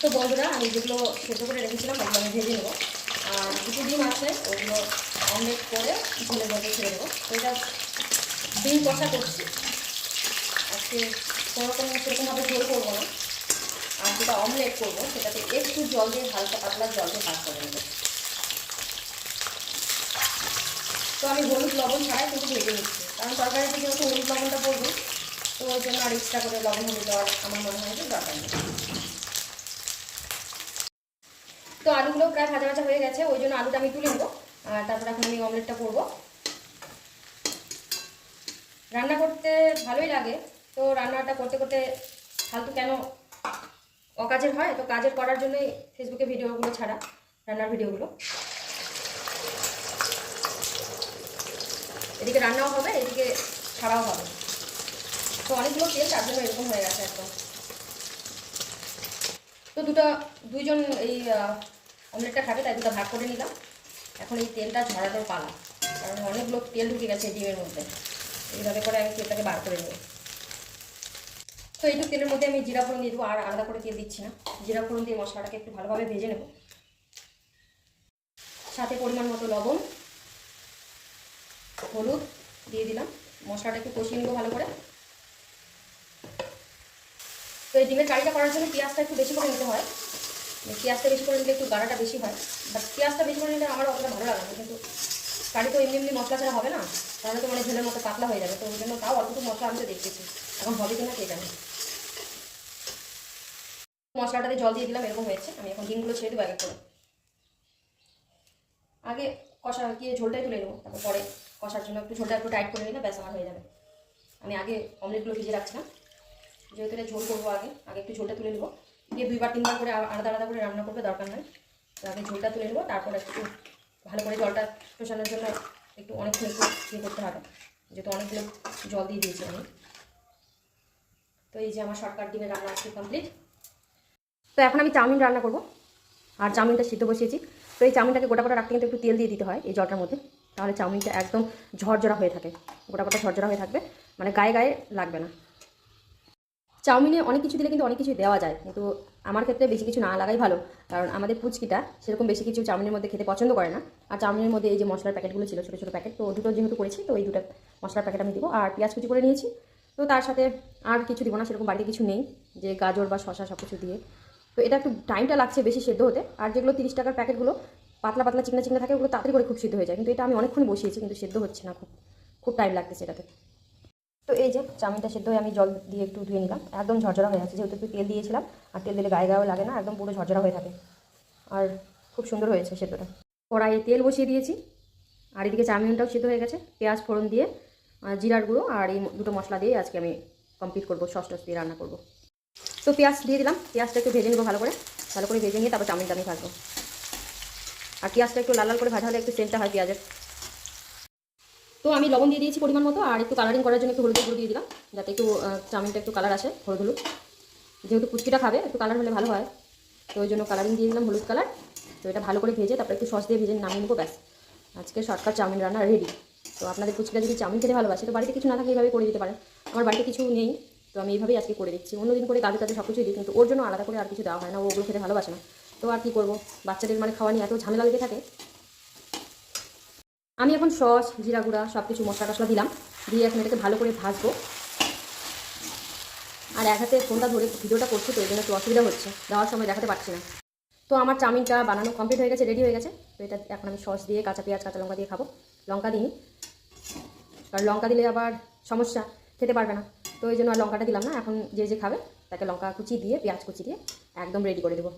তো বন্ধুরা, আমি যেগুলো সেদ্ধ করে রেখেছিলাম, ওগুলো আমি ভেজে নেব। আর দুটো ডিম আছে, ওগুলো অমলেট করে ঝোলের মধ্যে ছেড়ে দেবো। তো এটা ডিম কষা করছি। আজকে কোনোরকম সেরকমভাবে ঝোল করব না। আর যেটা অমলেট করব, সেটাতে একটু জল দিয়ে হালকা পাতলা জল দিয়ে ভাগ করে নেব। তো আমি হলুদ লবণ ছাড়াই কিন্তু ভেজে নিচ্ছি। কারণ তরকারিতে যেহেতু হলুদ লবণটা পড়বে, তো ওই জন্য আর এক্সট্রা করে লবণ হলুদ দেওয়ার আমার মনে হয় যে দরকার নেই। তো আলুগুলো প্রায় ভাজা ভাজা হয়ে গেছে, ওই জন্য আলুটা আমি তুলে নেব। আর তারপর এখন আমি অমলেটটা করব। রান্না করতে ভালোই লাগে, তো রান্নাটা করতে করতে ফালতু কেন অকাজের হয়? তো কাজের করার জন্যই ফেসবুকে ভিডিওগুলো ছাড়া, রান্নার ভিডিওগুলো। এদিকে রান্নাও হবে, এদিকে ছাড়াও হবে। তো অনেকগুলো তেল তার জন্য এরকম হয়ে গেছে একদম। তো দুটো, দুইজন এই অমলেটটা খাবে, তাই দুটো ভাগ করে নিলাম। এখন এই তেলটা ঝরানোর পালা। কারণ অনেকগুলো তেল ঢুকে গেছে ডিমের মধ্যে। এইভাবে করে আমি তেলটাকে বার করে নেব। তো এইটুকু তেলের মধ্যে আমি জিরা ফোড়ন দিয়ে দেবো, আর আলাদা করে তেল দিচ্ছি না। জিরা ফোড়ন দিয়ে মশলাটাকে একটু ভালোভাবে ভেজে নেব। সাথে পরিমাণ মতো লবণ, হলুদ দিয়ে দিলাম। মশলাটা একটু কষিয়ে নেব ভালো করে। তো এই ডিমের কারিটা করার জন্য পেঁয়াজটা একটু বেশি করে নিতে হয়। পেঁয়াজটা বেশি করে নিলে একটু গাড়াটা বেশি হয়। বাট পেঁয়াজটা বেশি করে নিলে আমার অতটা ভালো লাগে কিন্তু কারি তো এমনি এমনি মশলা ছাড়া হবে না? তাহলে তো মানে ঝোলের মতো পাতলা হয়ে যাবে। তো ওই জন্য তাও অল্প মশলা আমি তো দেখতেছি। এখন হবে কিনা কে জানি? মশলাটাতে জল দিয়ে দিলাম, এরকম হয়েছে। আমি এখন ডিমগুলো ছেড়ে দেবো এক করে আগে কষা গিয়ে ঝোলটাই তুলে নেব। তারপর পরে কষার জন্য একটু ঝোলটা একটু টাইট করে নিলে ব্যাস আমার হয়ে যাবে। আমি আগে অমলেটগুলো ভিজে রাখছিলাম। যেহেতু এটা ঝোল করব আগে আগে একটু ঝোলটা তুলে নেব। দিয়ে দুইবার, তিনবার করে আলাদা আলাদা করে রান্না করবে, দরকার নয়। তো আগে ঝোলটা তুলে নেব, তারপর একটু ভালো করে জলটা শোষানোর জন্য একটু অনেকক্ষণ একটু ইয়ে করতে হবে। যেহেতু অনেকগুলো জল দিয়ে দিয়েছি আমি। তো এই যে আমার শর্টকাট ডিমের রান্না আজকে কমপ্লিট তো এখন আমি চাউমিন রান্না করব। আর চাউমিনটা সিদ্ধ বসিয়েছি। তো এই চাউমিনটাকে গোটা গোটা রাখতে কিন্তু একটু তেল দিয়ে দিতে হয় এই জলটার মধ্যে। তাহলে চাউমিনটা একদম ঝরঝরা হয়ে থাকে। গোটা গোটা ঝরঝরা হয়ে থাকবে। মানে গায়ে গায়ে লাগবে না। চাউমিনে অনেক কিছু দিলে কিন্তু অনেক কিছু দেওয়া যায়। কিন্তু আমার ক্ষেত্রে বেশি কিছু না লাগাই ভালো। কারণ আমাদের পুচকিটা সেরকম বেশি কিছু চাউমিনের মধ্যে খেতে পছন্দ করে না। আর চাউমিনের মধ্যে এই যে মশলার প্যাকেটগুলো ছিল, ছোটো ছোটো প্যাকেট, তো দুটো যেহেতু করেছি, তো এই দুটো মশলার প্যাকেট আমি দিব। আর পেঁয়াজ কুচি করে নিয়েছি। তো তার সাথে আর কিছু দিব না, সেরকম বাড়িতে কিছু নেই। যে গাজর বা শশা সব কিছু দিয়ে। তো এটা একটু টাইমটা লাগছে বেশি সেদ্ধ হতে। আর যেগুলো তিরিশ টাকার প্যাকেটগুলো পাতলা পাতলা চিকনা চিকনা থাকে, ওগুলো তাড়াতাড়ি করে খুব সিদ্ধ হয়ে যায়। কিন্তু এটা আমি অনেকক্ষণ বসিয়েছি, কিন্তু সেদ্ধ হচ্ছে না খুব। খুব টাইম লাগতেছে এটাতে। তো এই যে চাউমিনটা সেদ্ধ হয়ে আমি জল দিয়ে একটু ধুয়ে নিলাম। একদম ঝরঝরা হয়ে আছে, যেহেতু একটু তেল দিয়েছিলাম, আর তেল দিলে গায়ে গায়েও লাগে না, একদম পুরো ঝরঝরা হয়ে থাকে। আর খুব সুন্দর হয়েছে সেদ্ধটা। কড়াইয়ে তেল বসিয়ে দিয়েছি, আর এদিকে চাউমিনটাও সেদ্ধ হয়ে গেছে। পেঁয়াজ ফোড়ন দিয়ে জিরার গুঁড়ো, আর এই দুটো মশলা দিয়ে আজকে আমি কমপ্লিট করব সস টস দিয়ে রান্না করব। তো পেঁয়াজ দিয়ে দিলাম, পেঁয়াজটা একটু ভেজে নেব ভালো করে। ভালো করে ভেজে নিয়ে তারপর চাউমিনটা আমি ভাজবো। আর পেঁয়াজটা একটু লাল লাল করে ভাজা হলে একটু সেন্টটা হয় পেঁয়াজের। তো আমি লবণ দিয়ে দিয়েছি পরিমাণ মতো, আর একটু কালারিং করার জন্য একটু হলুদ গুঁড়ো দিয়ে দিলাম, যাতে একটু চাউমিনটা একটু কালার আসে, হলুদ হলুদ। যেহেতু পুচকিটা খাবে, একটু কালার হলে ভালো হয়। তো ওই জন্য কালারিং দিয়ে দিলাম হলুদ কালার তো এটা ভালো করে ভেজে, তারপরে একটু সস দিয়ে ভেজে নামিয়ে নেব, ব্যাস। আজকে শর্টকাট চাউমিন রান্না রেডি তো আপনাদের পুচকিটা যদি চাউমিন খেতে ভালোবাসে, তো বাড়িতে কিছু না থাকে এইভাবে করে দিতে পারেন। আমার বাড়িতে কিছু নেই, তো আমি এইভাবেই আজকে করে দিচ্ছি। অন্যদিন করে কাজে কাজে সব কিছুই দিই, কিন্তু ওর জন্য আলাদা করে আর কিছু দেওয়া হয় না ওগুলো খেতে ভালোবাসে না। তো আর কি করব? বাচ্চাদের মানে খাওয়া নিয়ে এত ঝামেলা লেগে থাকে আমি এখন সস, জিরা গুঁড়া সব কিছু মশলা টশলা দিলাম। দিয়ে এখন এটাকে ভালো করে ভাজবো। আর এক হাতে ফোনটা ধরে ভিডিওটা করছি তো, এই জন্য একটু অসুবিধা হচ্ছে। দেওয়ার সময় দেখাতে পারছি না। তো আমার চাউমিনটা বানানো কমপ্লিট হয়ে গেছে রেডি হয়ে গেছে। তো এটা এখন আমি সস দিয়ে কাঁচা পেঁয়াজ, কাঁচা লঙ্কা দিয়ে খাব। লঙ্কা দিই কারণ লঙ্কা দিলে আবার সমস্যা, খেতে পারবে না। তো ওই জন্য আর লঙ্কাটা দিলাম না, এখন যে যে খাবে তাকে লঙ্কা কুচি দিয়ে, পেঁয়াজ কুচি দিয়ে একদম রেডি করে দেবো।